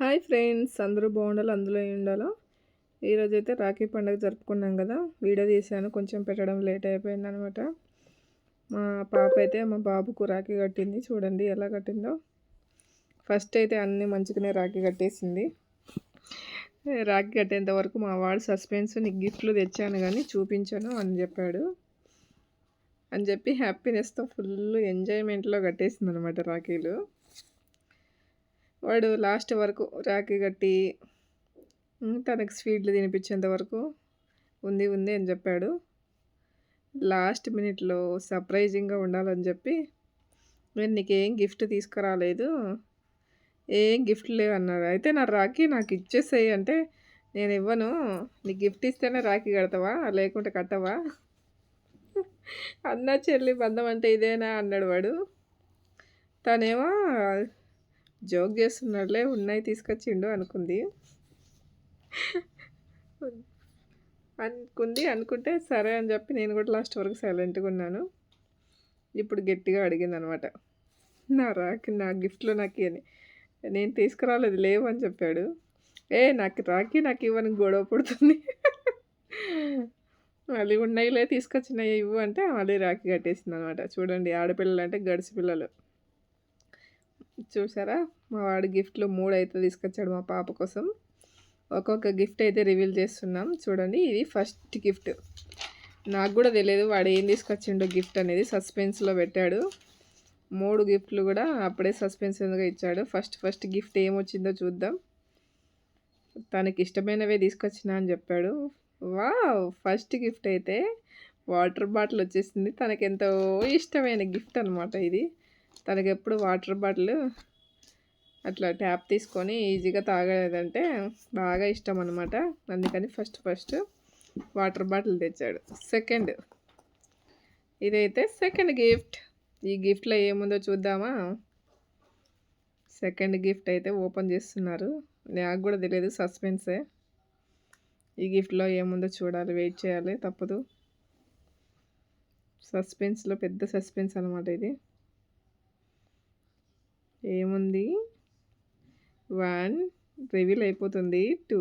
Hi friends అందరూ బాగుండాలి? అందులో ఉండాలో? ఈరోజు అయితే రాఖీ పండుగ జరుపుకున్నాం కదా వీడియో తీసాను కొంచెం పెట్టడం లేట్ అయిపోయింది అనమాట మా పాప అయితే మా బాబుకు రాఖీ కట్టింది చూడండి ఎలా కట్టిందో. ఫస్ట్ అయితే అన్నీ మంచిగానే రాఖీ కట్టేసింది. రాఖీ కట్టేంత వరకు మా వాడు సస్పెన్స్ నీకు గిఫ్ట్లు తెచ్చాను కానీ చూపించాను అని చెప్పాడు. అని చెప్పి హ్యాపీనెస్తో ఫుల్ ఎంజాయ్మెంట్లో కట్టేసింది అనమాట రాఖీలు. వాడు లాస్ట్ వరకు రాఖీ కట్టి తనకు స్వీట్లు తినిపించేంత వరకు ఉంది ఉంది అని చెప్పాడు. లాస్ట్ మినిట్లో సర్ప్రైజింగ్గా ఉండాలని చెప్పి నేను నీకేం గిఫ్ట్ తీసుకురాలేదు ఏం గిఫ్ట్ లేవు అన్నాడు. అయితే నా రాఖీ నాకు ఇచ్చేసేయి అంటే నేను ఇవ్వను. నీకు గిఫ్ట్ ఇస్తేనే రాఖీ కడతావా? లేకుంటే కట్టవా? అన్న చెల్లి బంధం అంటే ఇదేనా? అన్నాడు వాడు. తనేమో జోక్ చేస్తున్నాడులే ఉన్నాయి తీసుకొచ్చిండు అనుకుంది. అనుకుంది అనుకుంటే సరే అని చెప్పి నేను కూడా లాస్ట్ వరకు సైలెంట్గా ఉన్నాను. ఇప్పుడు గట్టిగా అడిగింది అనమాట నా రాఖీ నా గిఫ్ట్లో నాకు అని. నేను తీసుకురాలేదు లేవు అని చెప్పాడు. ఏ నాకు రాఖీ నాకు ఇవ్వని గొడవ పడుతుంది. మళ్ళీ ఉన్నాయిలే తీసుకొచ్చినాయి ఇవ్వు అంటే మళ్ళీ రాఖీ కట్టేసింది అనమాట చూడండి ఆడపిల్లలు అంటే గడిచి పిల్లలు. చూసారా? మా వాడు గిఫ్ట్లు మూడు అయితే తీసుకొచ్చాడు మా పాప కోసం. ఒక్కొక్క గిఫ్ట్ అయితే రివీల్ చేస్తున్నాం. చూడండి ఇది ఫస్ట్ గిఫ్ట్. నాకు కూడా తెలియదు వాడు ఏం తీసుకొచ్చిండో గిఫ్ట్ అనేది. సస్పెన్స్లో పెట్టాడు. మూడు గిఫ్ట్లు కూడా అప్పుడే సస్పెన్స్గా ఇచ్చాడు. ఫస్ట్ ఫస్ట్ గిఫ్ట్ ఏమొచ్చిందో చూద్దాం. తనకి ఇష్టమైనవే తీసుకొచ్చిన అని చెప్పాడు. వా ఫస్ట్ గిఫ్ట్ అయితే వాటర్ బాటిల్ వచ్చేసింది. తనకెంతో ఇష్టమైన గిఫ్ట్ అనమాట ఇది. తనకి ఎప్పుడు వాటర్ బాటిల్ అట్లా ట్యాప్ తీసుకొని ఈజీగా తాగలేదంటే బాగా ఇష్టం అనమాట అందుకని ఫస్ట్ ఫస్ట్ వాటర్ బాటిల్ తెచ్చాడు. సెకండ్ ఇదైతే సెకండ్ గిఫ్ట్. ఈ గిఫ్ట్లో ఏముందో చూద్దామా? సెకండ్ గిఫ్ట్ అయితే ఓపెన్ చేస్తున్నారు. నాకు కూడా తెలియదు సస్పెన్సే. ఈ గిఫ్ట్లో ఏముందో చూడాలి వెయిట్ చేయాలి తప్పదు. సస్పెన్స్లో పెద్ద సస్పెన్స్ అనమాట ఇది. ఏముంది? వన్. రివీల్ అయిపోతుంది. టూ.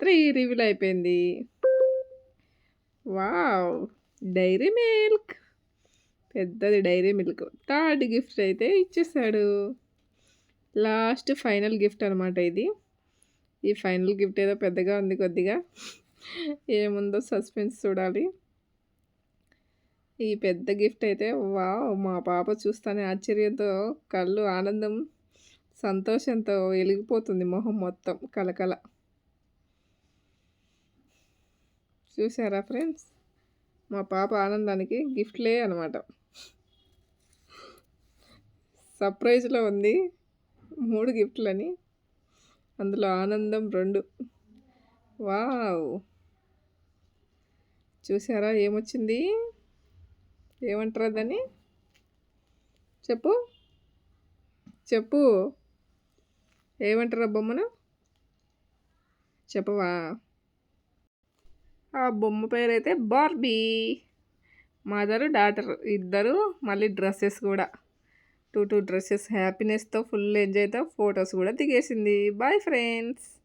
త్రీ రివీల్ అయిపోయింది. వావ్! Dairy Milk. పెద్దది డైరీ మిల్క్. థర్డ్ గిఫ్ట్ అయితే ఇచ్చేసాడు. లాస్ట్ ఫైనల్ గిఫ్ట్ అనమాట ఇది. ఈ ఫైనల్ గిఫ్ట్ ఏదో పెద్దగా ఉంది కొద్దిగా. ఏముందో సస్పెన్స్ చూడాలి. ఈ పెద్ద గిఫ్ట్ అయితే వా మా పాప చూస్తానే ఆశ్చర్యంతో కళ్ళు ఆనందం సంతోషంతో వెలిగిపోతుంది మొహం మొత్తం కలకల చూసారా ఫ్రెండ్స్? మా పాప ఆనందానికి గిఫ్ట్లే అనమాట సర్ప్రైజ్లో ఉంది మూడు గిఫ్ట్లని అందులో ఆనందం రెండు. వావ్. చూసారా ఏమొచ్చింది? ఏమంటారు దాన్ని చెప్పు. చెప్పు. ఏమంటారా బొమ్మను? చెప్పవా? ఆ బొమ్మ పేరు అయితే బార్బీ. మదరు డాటర్ ఇద్దరు మళ్ళీ డ్రెస్సెస్ కూడా. టూ టూ డ్రెస్సెస్ హ్యాపీనెస్తో ఫుల్ ఎంజాయ్తో ఫొటోస్ కూడా దిగేసింది. Bye friends.